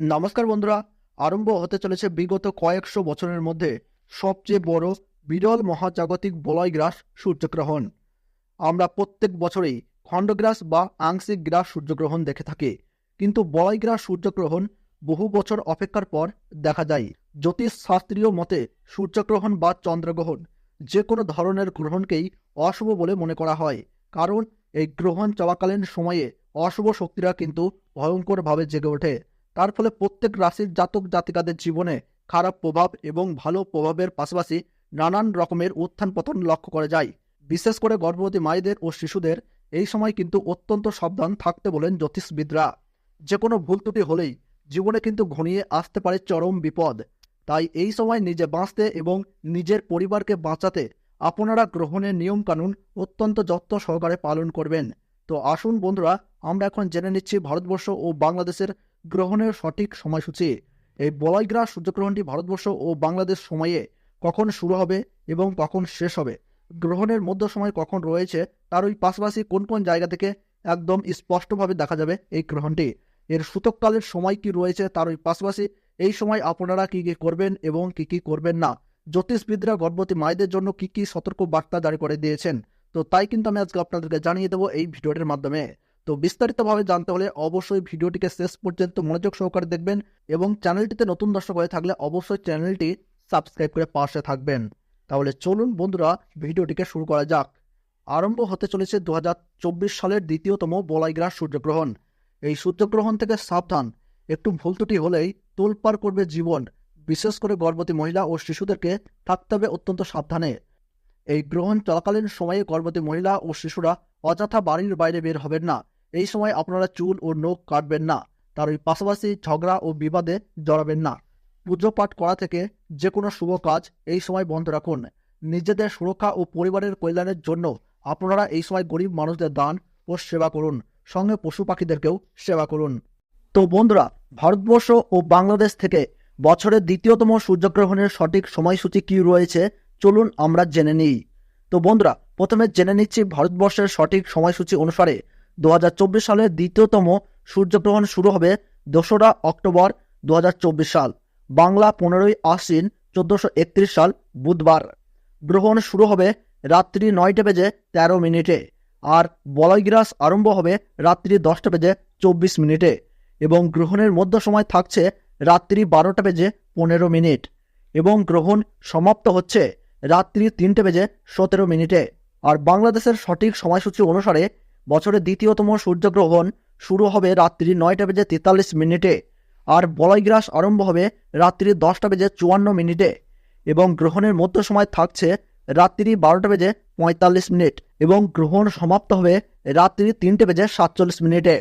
নমস্কার বন্ধুরা, আরম্ভ হতে চলেছে বিগত কয়েকশো বছরের মধ্যে সবচেয়ে বড় বিরল মহাজাগতিক বলয়গ্রাস সূর্যগ্রহণ। আমরা প্রত্যেক বছরেই খণ্ডগ্রাস বা আংশিক গ্রাস সূর্যগ্রহণ দেখে থাকি, কিন্তু বলয়গ্রাস সূর্যগ্রহণ বহু বছর অপেক্ষার পর দেখা যায়। জ্যোতিষ শাস্ত্রীয় মতে, সূর্যগ্রহণ বা চন্দ্রগ্রহণ যে কোনো ধরনের গ্রহণকেই অশুভ বলে মনে করা হয়, কারণ এই গ্রহণ চলাকালীন সময়ে অশুভ শক্তিরা কিন্তু ভয়ঙ্করভাবে জেগে ওঠে। তার ফলে প্রত্যেক রাশির জাতক জাতিকাদের জীবনে খারাপ প্রভাব এবং ভালো প্রভাবের পাশাপাশি নানান রকমের উত্থান পতন লক্ষ্য করা যায়। বিশেষ করে গর্ভবতী মায়েদের ও শিশুদের এই সময় কিন্তু অত্যন্ত সাবধান থাকতে বলেন জ্যোতিষবিদরা। যে কোনো ভুল ত্রুটি হলেই জীবনে কিন্তু ঘনিয়ে আসতে পারে চরম বিপদ। তাই এই সময় নিজে বাঁচতে এবং নিজের পরিবারকে বাঁচাতে আপনারা গ্রহণের নিয়মকানুন অত্যন্ত যত্ন সহকারে পালন করবেন। তো আসুন বন্ধুরা, আমরা এখন জেনে নিচ্ছি ভারতবর্ষ ও বাংলাদেশের গ্রহণের সঠিক সময়সূচি। এই বলয়গ্রাস সূর্যগ্রহণটি ভারতবর্ষ ও বাংলাদেশ সময়ে কখন শুরু হবে এবং কখন শেষ হবে? গ্রহণের মধ্য সময় কখন রয়েছে, তার ওই পাশাপাশি কোন কোন জায়গা থেকে একদম স্পষ্টভাবে দেখা যাবে এই গ্রহণটি? এর সূতককালের সময় কি রয়েছে, তার ওই পাশাপাশি এই সময় আপনারা কি কি করবেন এবং কি কি করবেন না? জ্যোতিষবিদরা গর্ভবতী মায়েদের জন্য কি কি সতর্ক বার্তা জারি করে দিয়েছেন? তো তাই কিন্তু আমি আজকে আপনাদেরকে জানিয়ে দেবো এই ভিডিওটির মাধ্যমে। তো বিস্তারিতভাবে জানতে হলে অবশ্যই ভিডিওটিকে শেষ পর্যন্ত মনোযোগ সহকারে দেখবেন এবং চ্যানেলটিতে নতুন দর্শক হয়ে থাকলে অবশ্যই চ্যানেলটি সাবস্ক্রাইব করে পাশে থাকবেন। তাহলে চলুন বন্ধুরা, ভিডিওটিকে শুরু করা যাক। আরম্ভ হতে চলেছে দু হাজার চব্বিশ সালের দ্বিতীয়তম বলাইগ্রাস সূর্যগ্রহণ। এই সূর্যগ্রহণ থেকে সাবধান। একটু ভুল ত্রুটি হলেই তোলপার করবে জীবন। বিশেষ করে গর্ভবতী মহিলা ও শিশুদেরকে থাকতে হবে অত্যন্ত সাবধানে। এই গ্রহণ চলাকালীন সময়ে গর্ভবতী মহিলা ও শিশুরা অযথা বাড়ির বাইরে বের হবেন না। এই সময় আপনারা চুল ও নখ কাটবেন না। তার ওই পাশাপাশি ঝগড়া ও বিবাদে জড়াবেন না। পুজো পাঠ করা থেকে যে কোনো শুভ কাজ এই সময় বন্ধ রাখুন। নিজেদের সুরক্ষা ও পরিবারের কল্যাণের জন্য আপনারা এই সময় গরিব মানুষদের দান ও সেবা করুন। সঙ্গে পশু পাখিদেরকেও সেবা করুন। তো বন্ধুরা, ভারতবর্ষ ও বাংলাদেশ থেকে বছরের দ্বিতীয়তম সূর্যগ্রহণের সঠিক সময়সূচি কী রয়েছে, চলুন আমরা জেনে নিই। তো বন্ধুরা, প্রথমে জেনে নিচ্ছি ভারতবর্ষের সঠিক সময়সূচি অনুসারে দু হাজার চব্বিশ সালের দ্বিতীয়তম সূর্যগ্রহণ শুরু হবে দোসরা অক্টোবর দু হাজার চব্বিশ সাল। বাংলা পনেরোই আশ্বিন চোদ্দোশো সাল, বুধবার। গ্রহণ শুরু হবে রাত্রি নয়টা বেজে তেরো মিনিটে আর বলয়গ্রাস আরম্ভ হবে রাত্রি দশটা বেজে চব্বিশ মিনিটে এবং গ্রহণের মধ্য সময় থাকছে রাত্রি বারোটা বেজে পনেরো মিনিট এবং গ্রহণ সমাপ্ত হচ্ছে রাত্রি তিনটে বেজে সতেরো মিনিটে। আর বাংলাদেশের সঠিক সময়সূচি অনুসারে বছরের দ্বিতীয়তম সূর্যগ্রহণ শুরু হবে রাত্রি নয়টা বেজে তেতাল্লিশ মিনিটে আর বলয়গ্রাস আরম্ভ হবে রাত্রি দশটা বেজে চুয়ান্ন মিনিটে এবং গ্রহণের মধ্য সময় থাকছে রাত্রি বারোটা বেজে পঁয়তাল্লিশ মিনিট এবং গ্রহণ সমাপ্ত হবে রাত্রি তিনটে বেজে সাতচল্লিশ মিনিটে।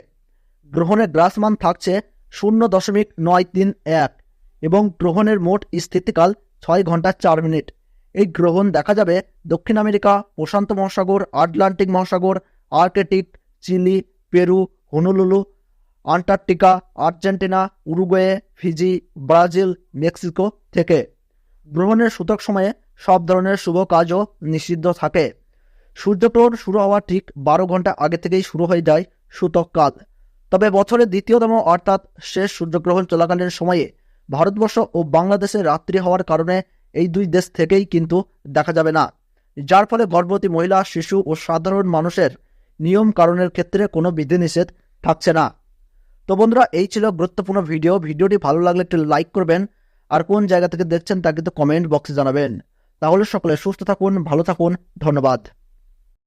গ্রহণের গ্রাসমান থাকছে শূন্য দশমিক নয় তিন এক এবং গ্রহণের মোট স্থিতিকাল ছয় ঘণ্টা চার মিনিট। এই গ্রহণ দেখা যাবে দক্ষিণ আমেরিকা, প্রশান্ত মহাসাগর, আটলান্টিক মহাসাগর Arctic, Chile, Peru, Honolulu, Antarctica, Argentina, Uruguay, Fiji, Brazil, Mexico থেকে। গ্রহণের সূতক সময়ে সব ধরনের শুভ কাজও নিষিদ্ধ থাকে। সূর্যগ্রহণ শুরু হওয়ার ঠিক বারো ঘণ্টা আগে থেকেই শুরু হয়ে যায় সূতক কাল। তবে বছরের দ্বিতীয়তম অর্থাৎ শেষ সূর্যগ্রহণ চলাকালীন সময়ে ভারতবর্ষ ও বাংলাদেশে রাত্রি হওয়ার কারণে এই দুই দেশ থেকেই কিন্তু দেখা যাবে না, যার ফলে গর্ভবতী মহিলা, শিশু ও সাধারণ মানুষের নিয়ম কারণের ক্ষেত্রে কোনো বিধিনিষেধ থাকছে না। তো বন্ধুরা, এই ছিল গুরুত্বপূর্ণ ভিডিও। ভিডিওটি ভালো লাগলে একটু লাইক করবেন, আর কোন জায়গা থেকে দেখছেন তা কিন্তু কমেন্ট বক্সে জানাবেন। তাহলে সকলে সুস্থ থাকুন, ভালো থাকুন, ধন্যবাদ।